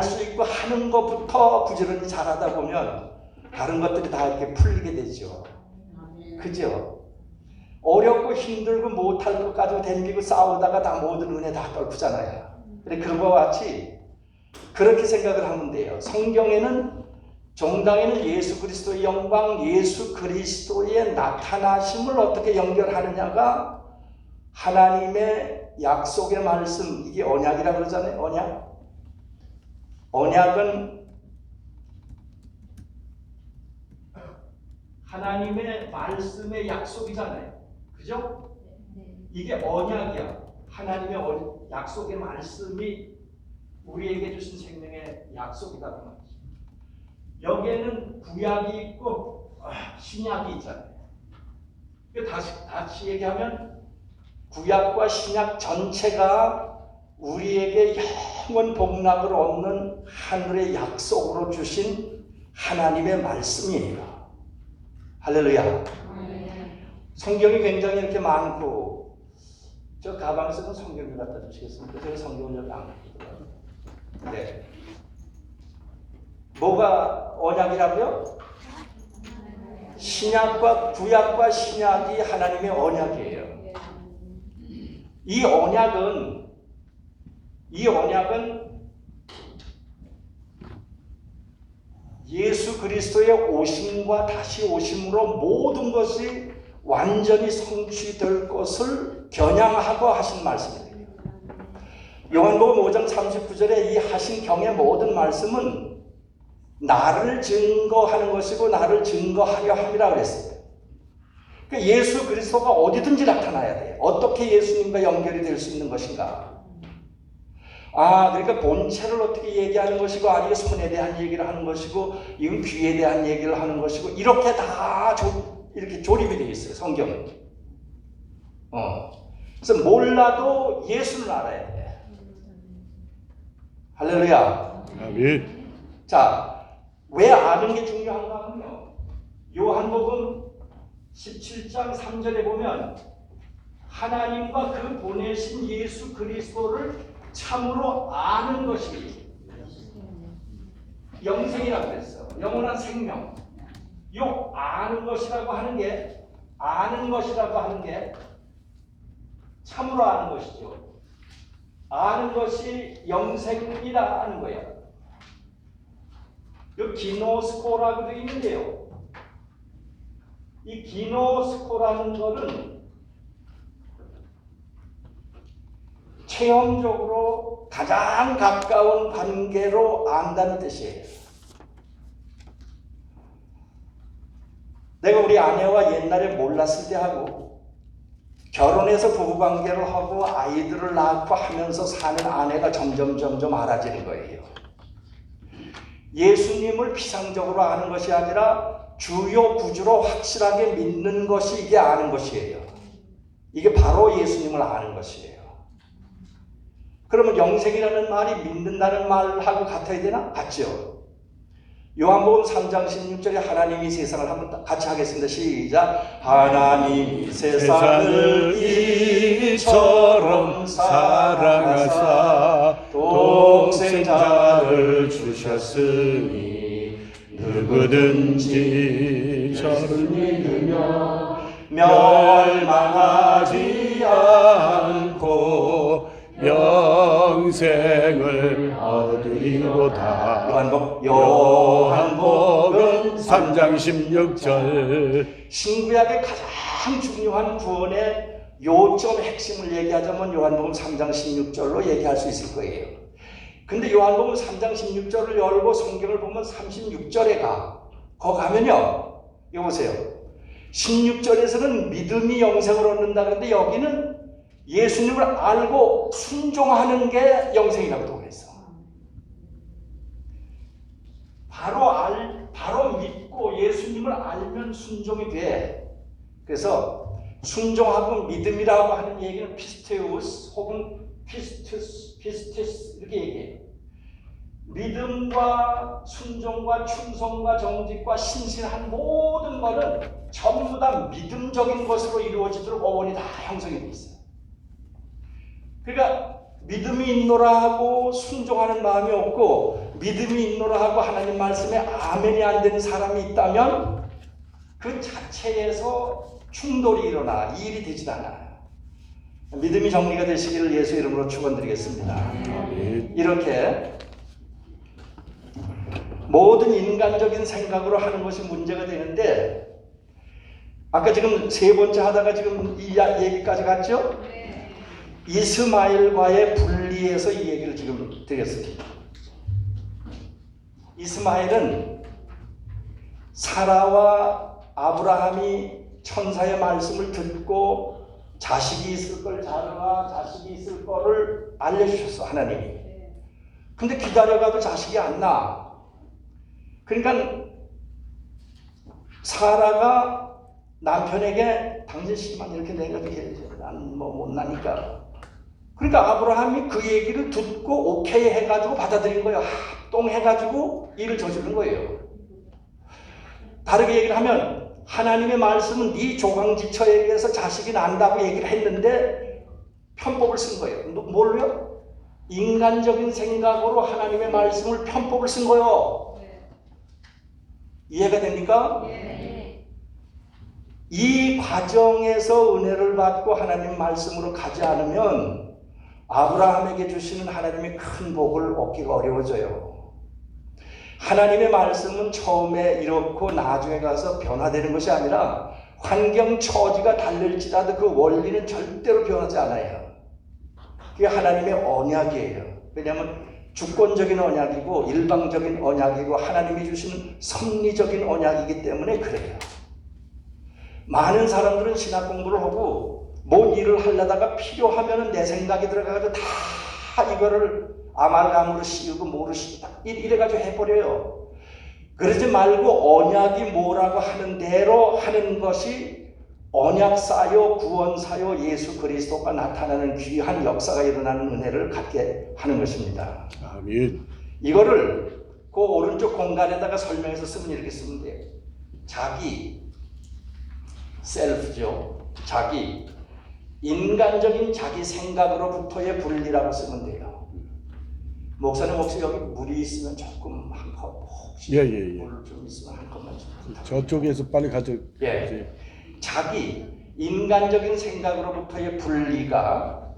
할수 있고 하는 것부터 부지런히 잘하다 보면 다른 것들이 다 이렇게 풀리게 되죠. 그죠? 어렵고 힘들고 못할 것 가지고 댕기고 싸우다가 다 모든 은혜 다 떨구잖아요. 근데 그런 것 같이 그렇게 생각을 하면 돼요. 성경에는 정당에는 예수 그리스도의 영광, 예수 그리스도의 나타나심을 어떻게 연결하느냐가 하나님의 약속의 말씀, 이게 언약이라고 그러잖아요. 언약. 언약은 하나님의 말씀의 약속이잖아요. 그죠? 이게 언약이야. 하나님의 어- 약속의 말씀이 우리에게 주신 생명의 약속이다 그. 여기에는 구약이 있고 아, 신약이 있잖아요. 그 다시 다시 얘기하면 구약과 신약 전체가 우리에게 영원 복락을 얻는 하늘의 약속으로 주신 하나님의 말씀이에요. 할렐루야. 성경이 굉장히 이렇게 많고 저 가방에서는 성경을 갖다 주시겠습니까? 제가 성경을 여기 안 갖고. 네. 뭐가 언약이라고요? 신약과 구약과 신약이 하나님의 언약이에요. 이 언약은 이 언약은 예수 그리스도의 오심과 다시 오심으로 모든 것이 완전히 성취될 것을 겨냥하고 하신 말씀이에요. 요한복음 5장 39절에 이 하신 경의 모든 말씀은 나를 증거하는 것이고 나를 증거하려 함이라 그랬어요. 그 예수 그리스도가 어디든지 나타나야 돼. 어떻게 예수님과 연결이 될 수 있는 것인가? 아, 그러니까 본체를 어떻게 얘기하는 것이고, 아니, 손에 대한 얘기를 하는 것이고, 이건 귀에 대한 얘기를 하는 것이고, 이렇게 다 조, 이렇게 조립이 되어 있어요, 성경은. 어. 그래서 몰라도 예수는 알아야 돼. 할렐루야. 아멘. 자, 왜 아는 게 중요한가 하면요. 요한복음 17장 3절에 보면 하나님과 그 보내신 예수 그리스도를 참으로 아는 것이 영생이라고 그랬어. 영원한 생명. 요 아는 것이라고 하는 게 아는 것이라고 하는 게 참으로 아는 것이죠. 아는 것이 영생이라 하는 거예요. 이 기노스코라고 되어 있는데요. 이 기노스코라는 거는 체험적으로 가장 가까운 관계로 안다는 뜻이에요. 내가 우리 아내와 옛날에 몰랐을 때 하고 결혼해서 부부관계를 하고 아이들을 낳고 하면서 사는 아내가 점점 점점 알아지는 거예요. 예수님을 피상적으로 아는 것이 아니라 주요 구주로 확실하게 믿는 것이 이게 아는 것이에요. 이게 바로 예수님을 아는 것이에요. 그러면 영생이라는 말이 믿는다는 말하고 같아야 되나? 같죠. 요한복음 3장 16절에 하나님이 세상을 한번 같이 하겠습니다. 시작. 하나님이 세상을 이처럼 사랑하사 동생자를 주셨으니 누구든지 저를 믿으며 멸망하지 않고 영생을 얻으리로다. 요한복 요한복음 3장 16절 신구약의 가장 중요한 구원의 요점 핵심을 얘기하자면 요한복음 3장 16절로 얘기할 수 있을 거예요. 근데 요한복음 3장 16절을 열고 성경을 보면 36절에 가. 거 가면요. 이거 보세요. 16절에서는 믿음이 영생을 얻는다 그런데 여기는 예수님을 알고 순종하는 게 영생이라고 도그랬어 바로 알, 바로 믿고 예수님을 알면 순종이 돼. 그래서 순종하고 믿음이라고 하는 얘기는 피스테우스 혹은 피스투스, 피스티스 이렇게 얘기해요. 믿음과 순종과 충성과 정직과 신실한 모든 것은 전부 다 믿음적인 것으로 이루어지도록 어원이 다 형성이 돼 있어요. 그러니까 믿음이 있노라 하고 순종하는 마음이 없고 믿음이 있노라 하고 하나님 말씀에 아멘이 안 되는 사람이 있다면 그 자체에서 충돌이 일어나 이 일이 되질 않아요. 믿음이 정리가 되시기를 예수 이름으로 축원드리겠습니다. 이렇게 모든 인간적인 생각으로 하는 것이 문제가 되는데 아까 지금 세 번째 하다가 지금 이 야- 얘기까지 갔죠? 이스마엘과의 분리에서 이 얘기를 지금 드렸습니다. 이스마엘은 사라와 아브라함이 천사의 말씀을 듣고 자식이 있을 걸 자라와 자식이 있을 거를 알려주셨어 하나님이. 근데 기다려가도 자식이 안 나. 그러니까 사라가 남편에게 당신 씨만 이렇게 내가지고 해야지. 난뭐 못나니까. 그러니까 아브라함이 그 얘기를 듣고 오케이 해가지고 받아들인 거예요. 합동해가지고 일을 저지른 거예요. 다르게 얘기를 하면 하나님의 말씀은 네 조강지처에게서 자식이 난다고 얘기를 했는데 편법을 쓴 거예요. 뭐- 뭘로요? 인간적인 생각으로 하나님의 말씀을 편법을 쓴 거예요. 이해가 됩니까? 이 과정에서 은혜를 받고 하나님 말씀으로 가지 않으면 아브라함에게 주시는 하나님의 큰 복을 얻기가 어려워져요. 하나님의 말씀은 처음에 이렇고 나중에 가서 변화되는 것이 아니라 환경 처지가 달릴지라도 그 원리는 절대로 변하지 않아요. 그게 하나님의 언약이에요. 왜냐하면 주권적인 언약이고 일방적인 언약이고 하나님이 주시는 섭리적인 언약이기 때문에 그래요. 많은 사람들은 신학 공부를 하고 뭔 일을 하려다가 필요하면은 내 생각이 들어가가지고 다 이거를 아말감으로 씌우고 뭐로 씌우고 이래가지고 해버려요. 그러지 말고 언약이 뭐라고 하는 대로 하는 것이 언약사요 구원사요 예수 그리스도가 나타나는 귀한 역사가 일어나는 은혜를 갖게 하는 것입니다. 아멘. 이거를 그 오른쪽 공간에다가 설명해서 쓰면 이렇게 쓰면 돼요. 자기, 셀프죠. 자기, 인간적인 자기 생각으로 부터의 분리라고 쓰면 돼요. 목사님 혹시 여기 물이 있으면 조금 한 컵, 혹시 예, 예, 예. 물좀 있으면 한 컵만 좀. 저쪽에서 빨리 가져. 예. 자기 인간적인 생각으로부터의 분리가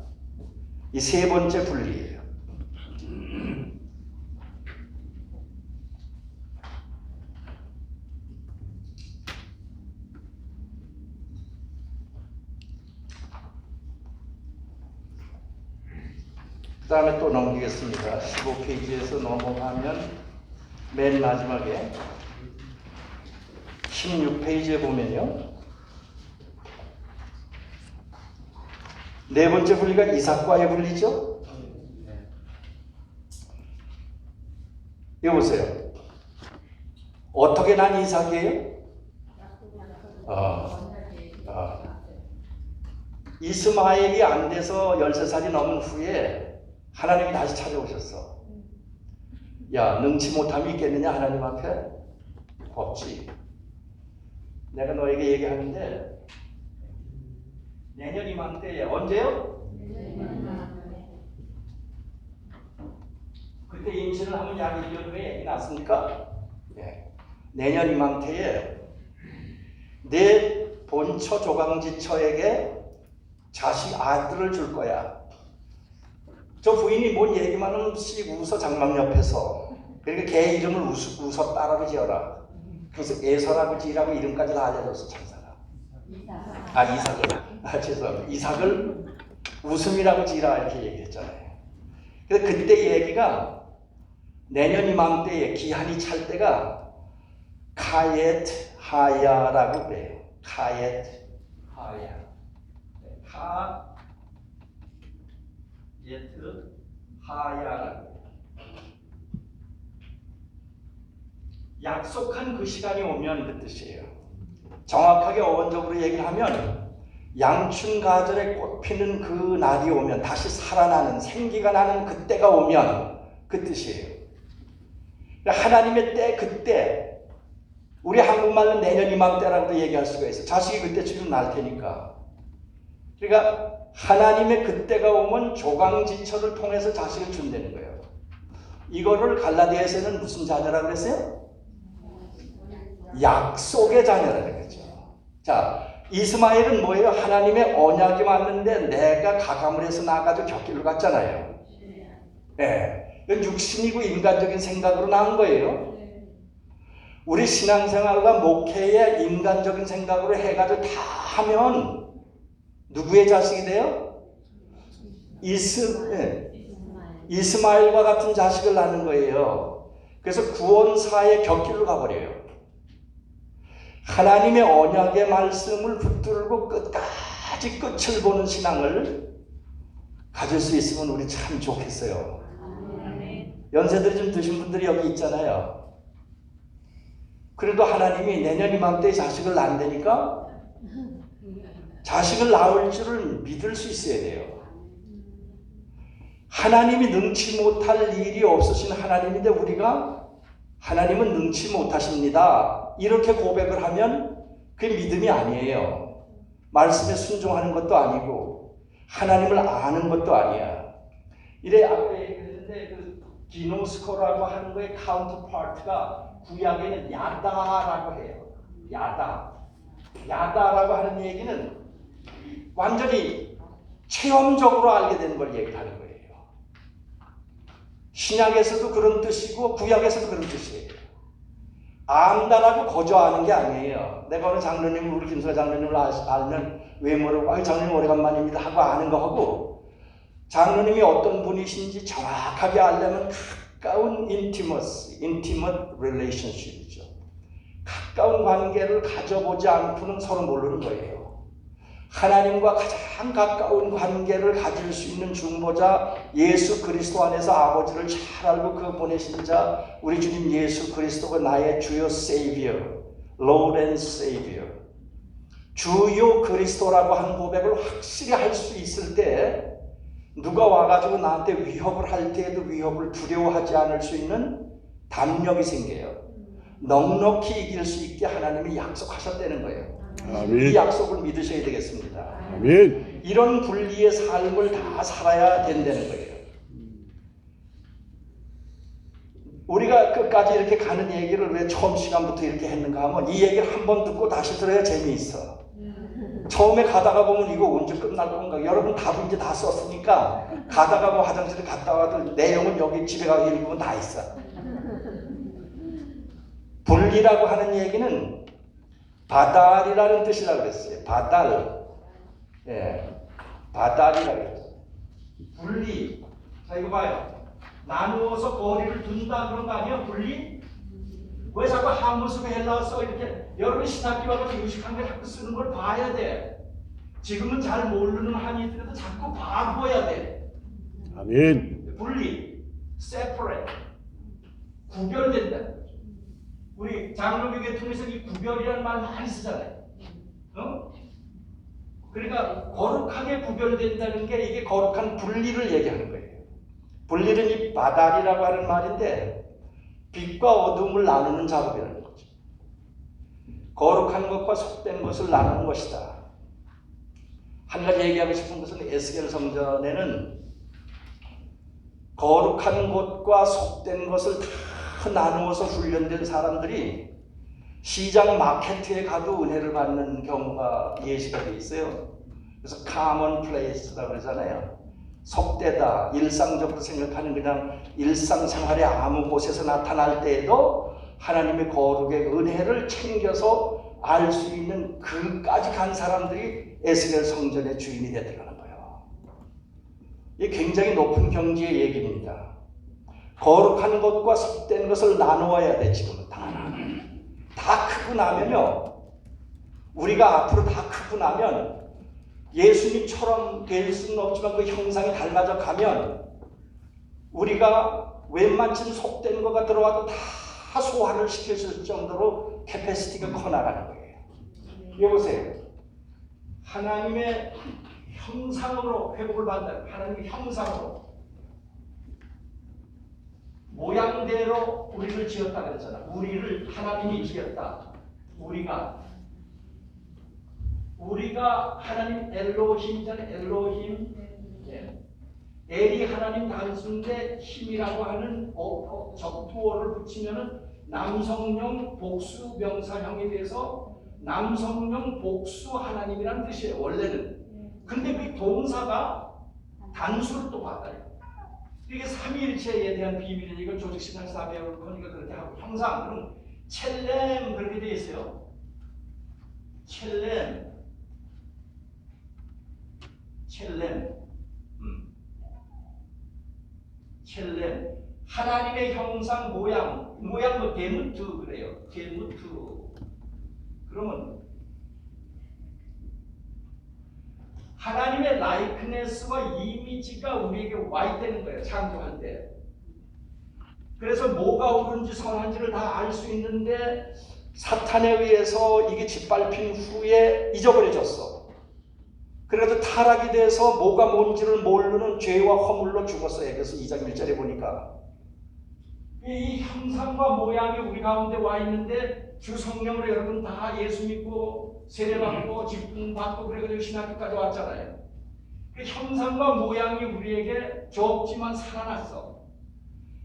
이 세 번째 분리 다음에 또 넘기겠습니다. 15페이지에서 넘어가면 맨 마지막에 16페이지에 보면요. 네 번째 분리가 이삭과의 분리죠. 이거 보세요. 어떻게 난 이삭이에요? 아, 아. 이스마엘이 안 돼서 13살이 넘은 후에 하나님이 다시 찾아오셨어. 야, 능치 못함이 있겠느냐, 하나님 앞에? 없지. 내가 너에게 얘기하는데, 내년 이맘때에, 언제요? 그때 임신을 하면 약 1년 후에 애기 낳습니까? 네. 내년 이맘때에 내 본처 조강지처에게 자식 아들을 줄 거야. 저 부인이 뭔 얘기만 하면 씩 웃어 장막 옆에서. 그러니까 걔 이름을 웃, 웃어 따라고 지어라. 그래서 에서라고 지라고 이름까지 다 알려줬어 천사가. 아 이삭을. 아 죄송합니다. 이삭을 웃음이라고 지라 이렇게 얘기했잖아요. 그래서 그때 얘기가 내년 이맘때에 기한이 찰 때가 카예트 하야라고 그래요. 카예트 하야. 하 예트 하야라고. 약속한 그 시간이 오면 그 뜻이에요. 정확하게 어원적으로 얘기를 하면 양춘 가절에 꽃 피는 그 날이 오면 다시 살아나는 생기가 나는 그때가 오면 그 뜻이에요. 하나님의 때 그때 우리 한국말로 내년 이맘때라고도 얘기할 수가 있어. 자식이 그때 지금 날 테니까. 그러니까 하나님의 그때가 오면 조강지처를 통해서 자식을 준다는 거예요. 이거를 갈라디아에서는 무슨 자녀라고 그랬어요? 약속의 자녀라는 거죠. 자, 이스마엘은 뭐예요? 하나님의 언약이 왔는데 내가 가감을 해서 나가지고 곁길로 갔잖아요. 예. 이건 육신이고 인간적인 생각으로 나온 거예요. 우리 신앙생활과 목회에 인간적인 생각으로 해가지고 다 하면 누구의 자식이 돼요? 이스, 예. 이스마엘과 같은 자식을 낳는 거예요. 그래서 구원사의 곁길로 가버려요. 하나님의 언약의 말씀을 붙들고 끝까지 끝을 보는 신앙을 가질 수 있으면 우리 참 좋겠어요. 연세들이 좀 드신 분들이 여기 있잖아요. 그래도 하나님이 내년 이맘때 자식을 낳는다니까 자식을 낳을 줄을 믿을 수 있어야 돼요. 하나님이 능치 못할 일이 없으신 하나님인데 우리가 하나님은 능치 못하십니다. 이렇게 고백을 하면 그게 믿음이 아니에요. 말씀에 순종하는 것도 아니고 하나님을 아는 것도 아니야. 이래 아까 얘기했는데 그 기노스코라고 하는 거의 카운터 파트가 구약에는 야다라고 해요. 야다. 야다라고 하는 얘기는 완전히 체험적으로 알게 되는 걸 얘기하는 거예요. 신약에서도 그런 뜻이고 구약에서도 그런 뜻이에요. 안다라고 거저하는 게 아니에요. 내가 오늘 장로님, 우리 김수가 장로님을 아- 알면 외모를, 아 장로님 오래간만입니다 하고 아는 거 하고 장로님이 어떤 분이신지 정확하게 알려면 가까운 intimacy, intimate relationship이죠. 가까운 관계를 가져보지 않고는 서로 모르는 거예요. 하나님과 가장 가까운 관계를 가질 수 있는 중보자 예수 그리스도 안에서 아버지를 잘 알고 그 보내신 자 우리 주님 예수 그리스도가 나의 주요 세이비어, Lord and Savior. 주요 그리스도라고 하는 고백을 확실히 할 수 있을 때 누가 와가지고 나한테 위협을 할 때에도 위협을 두려워하지 않을 수 있는 담력이 생겨요. 넉넉히 이길 수 있게 하나님이 약속하셨다는 거예요. 이 아멘. 약속을 믿으셔야 되겠습니다. 아멘. 이런 분리의 삶을 다 살아야 된다는 거예요. 우리가 끝까지 이렇게 가는 얘기를 왜 처음 시간부터 이렇게 했는가 하면 이 얘기를 한 번 듣고 다시 들어야 재미있어. 처음에 가다가 보면 이거 언제 끝날 건가? 여러분 답은 이제 다 썼으니까 가다가 뭐 화장실에 갔다 와도 내용은 여기 집에 가서 읽으면 다 있어. 분리라고 하는 얘기는 바달이라는 뜻이라고 그랬어요. 바달. 예. 바달이라고 그랬어요. 분리. 자, 이거 봐요. 나누어서 거리를 둔다 그런 거 아니에요? 분리? 왜 자꾸 한무습 헬라어 써 이렇게 여러분 신학기 와서 유식한 걸 자꾸 쓰는 걸 봐야 돼. 지금은 잘 모르는 한이들도 자꾸 봐줘야 돼. 아멘. 분리, separate, 구별된다. 우리 장로교계 통해서 이 구별이라는 말 많이 쓰잖아요. 어? 그러니까 거룩하게 구별된다는 게 이게 거룩한 분리를 얘기하는 거예요. 분리는 이 바달이라고 하는 말인데 빛과 어둠을 나누는 작업이라는 거죠. 거룩한 것과 속된 것을 나누는 것이다. 한 가지 얘기하고 싶은 것은 에스겔 성전에는 거룩한 것과 속된 것을 다 나누어서 훈련된 사람들이 시장 마케트에 가도 은혜를 받는 경우가 예시가 돼 있어요. 그래서 common place라고 그러잖아요. 속되다, 일상적으로 생각하는 그냥 일상생활의 아무 곳에서 나타날 때에도 하나님의 거룩의 은혜를 챙겨서 알 수 있는 그까지 간 사람들이 에스겔 성전의 주인이 되더라는 거예요. 이게 굉장히 높은 경지의 얘기입니다. 거룩한 것과 속된 것을 나누어야 돼 지금은 다. 다 크고 나면요. 우리가 앞으로 다 크고 나면 예수님처럼 될 수는 없지만 그 형상이 닮아져 가면 우리가 웬만큼 속된 거가 들어와도 다 소화를 시켜줄 정도로 캐패시티가 커 나가는 거예요. 여보세요. 하나님의 형상으로 회복을 받는 하나님의 형상으로 모양대로 우리를 지었다 그랬잖아. 우리를 하나님이 지었다. 우리가 우리가 하나님 엘로힘이잖아요. 엘로힘. 예. 엘이 하나님 단수인데 힘이라고 하는 어, 어, 적두어를 붙이면은 남성용 복수 명사형이 돼서 남성용 복수 하나님이라는 뜻이에요. 원래는. 근데 그 동사가 단수를 또 받아요. 이게 삼위일체에 대한 비밀이 이걸 다 배울 거니까 그렇게 하고. 항상 그럼 첼렘 그렇게 돼 있어요. 첼렘. 첼렘. 음. 첼렘. 하나님의 형상 모양. 모양 뭐 게무트 그래요. 게무트 그러면 하나님의 라이크네스와 이미지가 우리에게 와 있다는 거예요. 창조할 때. 그래서 뭐가 옳은지 선한지를 다 알 수 있는데 사탄에 의해서 이게 짓밟힌 후에 잊어버려졌어. 그래도 타락이 돼서 뭐가 뭔지를 모르는 죄와 허물로 죽었어요. 그래서 2장 1절에 보니까 이 형상과 모양이 우리 가운데 와 있는데 주 성령으로 여러분 다 예수 믿고 세례받고 직분 받고 그래가지고 신학교까지 왔잖아요. 그 형상과 모양이 우리에게 적지만 살아났어.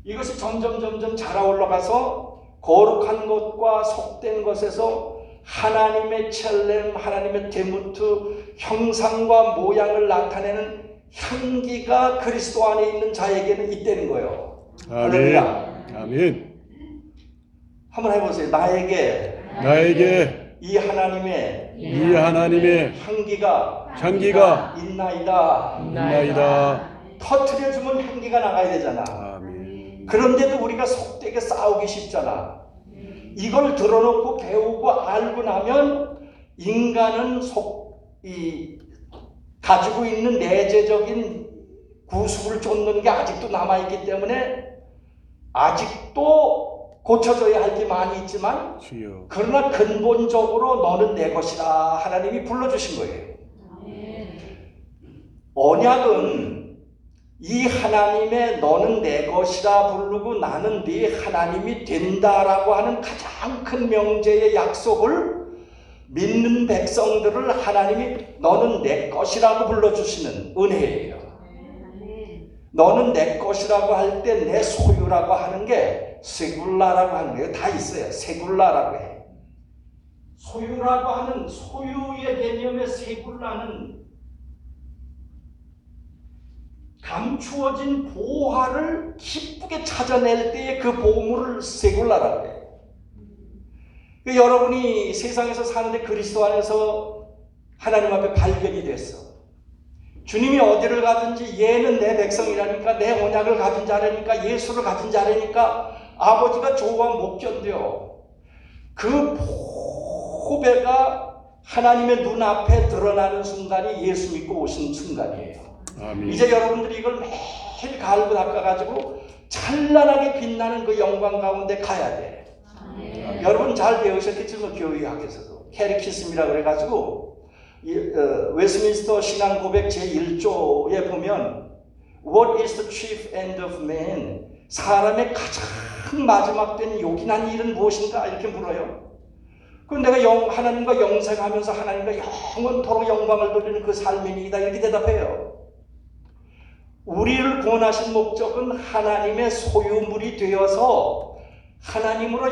이것이 점점 점점 자라 올라가서 거룩한 것과 속된 것에서 하나님의 첼렘, 하나님의 데무트, 형상과 모양을 나타내는 향기가 그리스도 안에 있는 자에게는 있다는 거예요. 아멘. 아멘. 한번 해보세요. 나에게 나에게 이 하나님의 이 하나님의 향기가 향기가 있나이다. 있나이다. 터트려 주면 향기가 나가야 되잖아. 아멘. 그런데도 우리가 속되게 싸우기 쉽잖아. 이걸 들어놓고 배우고 알고 나면 인간은 속, 이, 가지고 있는 내재적인 구습을 쫓는 게 아직도 남아있기 때문에 아직도 고쳐져야 할 게 많이 있지만 주여. 그러나 근본적으로 너는 내 것이라 하나님이 불러주신 거예요. 언약은 이 하나님의 너는 내 것이라 부르고 나는 네 하나님이 된다라고 하는 가장 큰 명제의 약속을 믿는 백성들을 하나님이 너는 내 것이라고 불러주시는 은혜예요. 너는 내 것이라고 할 때 내 소유라고 하는 게 세굴라라고 하는 거예요. 다 있어요. 세굴라라고 해. 소유라고 하는 소유의 개념의 세굴라는 감추어진 보화를 기쁘게 찾아낼 때의 그 보물을 세굴라라고 해요. 그 여러분이 세상에서 사는데 그리스도 안에서 하나님 앞에 발견이 됐어. 주님이 어디를 가든지 얘는 내 백성이라니까 내 언약을 가진 자라니까 예수를 가진 자라니까 아버지가 좋아하면 못 견뎌. 그 포배가 하나님의 눈앞에 드러나는 순간이 예수 믿고 오신 순간이에요. 아멘. 이제 여러분들이 이걸 매일 갈고 닦아가지고 찬란하게 빛나는 그 영광 가운데 가야 돼. 여러분 잘 배우셨겠지만 교회 학에서도 캐리키즘이라 그래가지고 웨스민스터 신앙 고백 제 1조에 보면 What is the chief end of man? 사람의 가장 마지막 된 요긴한 일은 무엇인가 이렇게 물어요. 그럼 내가 영, 하나님과 영생하면서 하나님과 영원토록 영광을 돌리는 그 삶입니다. 이렇게 대답해요. 우리를 구원하신 목적은 하나님의 소유물이 되어서 하나님으로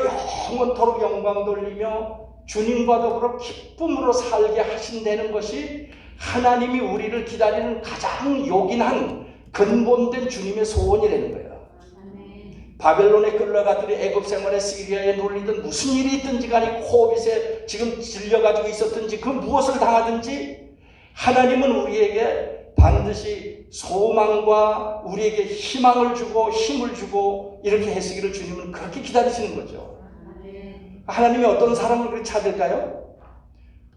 영원토록 영광 돌리며 주님과 더불어 기쁨으로 살게 하신다는 것이 하나님이 우리를 기다리는 가장 요긴한 근본된 주님의 소원이라는 거예요. 바벨론에 끌려가더니 애굽 생활에 시리아에 놀리든 무슨 일이 있든지 간에 코빗에 지금 질려가지고 있었든지 그 무엇을 당하든지 하나님은 우리에게 반드시 소망과 우리에게 희망을 주고 힘을 주고 이렇게 해시기를 주님은 그렇게 기다리시는 거죠. 하나님이 어떤 사람을 그렇게 찾을까요?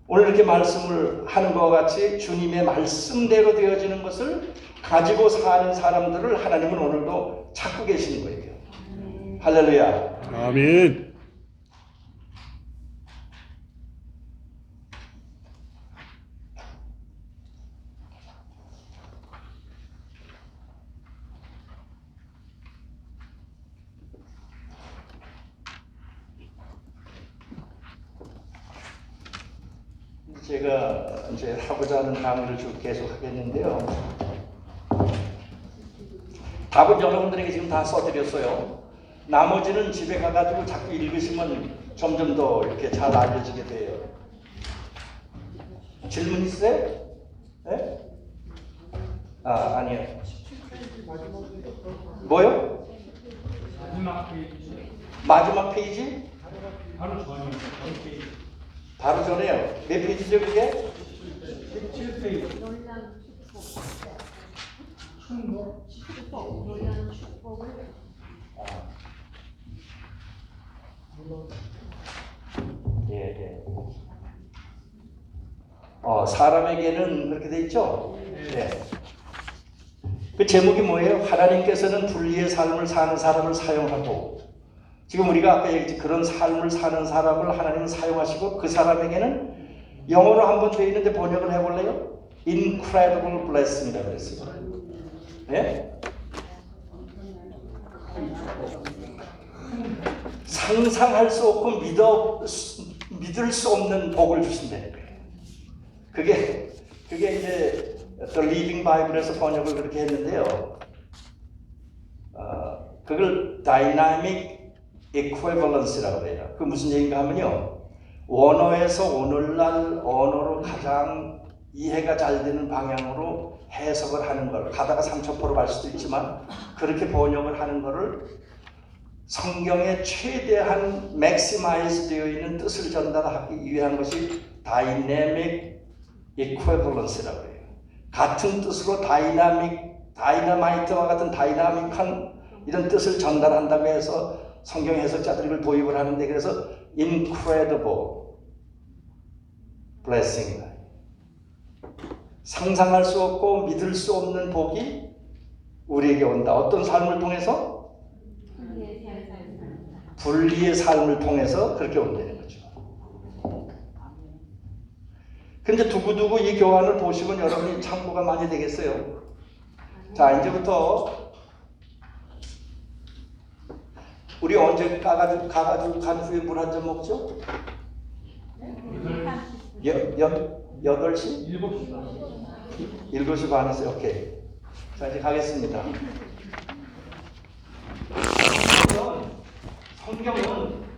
오늘 이렇게 말씀을 하는 것과 같이 주님의 말씀대로 되어지는 것을 가지고 사는 사람들을 하나님은 오늘도 찾고 계시는 거예요. 할렐루야. 아멘. 제가 이제 하고자 하는 강의를 쭉 계속 하겠는데요. 답은 여러분들에게 지금 다 써드렸어요. 나머지는 집에 가가지고 자꾸 읽으시면 점점 더 이렇게 잘 알려지게 돼요. 질문 있어요? 네? 아, 아니요. 뭐요? 마지막 페이지 마지막 페이지? 바로 전이요. 전 페이지 바로 전에요. 몇 페이지죠, 그게? 17페이지 놀란 축복. 축복. 놀란 축복을 예, 예. 어, 사람에게는 그렇게 돼 있죠? 예. 그 제목이 뭐예요? 하나님께서는 분리의 삶을 사는 사람을 사용하고 지금 우리가 아까 얘기했지 그런 삶을 사는 사람을 하나님은 사용하시고 그 사람에게는 영어로 한번 되어 있는데 번역을 해볼래요? Incredible blessing이라고 그랬어요. 예? 상상할 수 없고 믿어, 믿을 수 없는 복을 거예요. 그게, 그게 이제 The Living Bible에서 번역을 그렇게 했는데요. 어, 그걸 Dynamic Equivalence라고 해요. 그 무슨 얘기인가 하면요. 원어에서 오늘날 언어로 가장 이해가 잘 되는 방향으로 해석을 하는 걸 가다가 삼천포로 갈 수도 있지만 그렇게 번역을 하는 거를 성경에 최대한 맥시마이즈 되어 있는 뜻을 전달하기 위한 것이 다이내믹 이퀄벌런스라고 해요. 같은 뜻으로 다이나믹, 다이나마이트와 같은 다이나믹한 이런 뜻을 전달한다고 해서 성경 해석자들이 이걸 도입을 하는데 그래서 incredible blessing 상상할 수 없고 믿을 수 없는 복이 우리에게 온다. 어떤 삶을 통해서? 분리의 삶을 통해서 그렇게 온다는 거죠. 근데 두고두고 이 교환을 보시면 여러분이 참고가 많이 되겠어요. 자, 이제부터 우리 언제 가가지고, 가가지고 간 후에 물 한 잔 먹죠? 여, 여, 8시? 일곱 시 7시 반에서 오케이. 자, 이제 가겠습니다. 성경은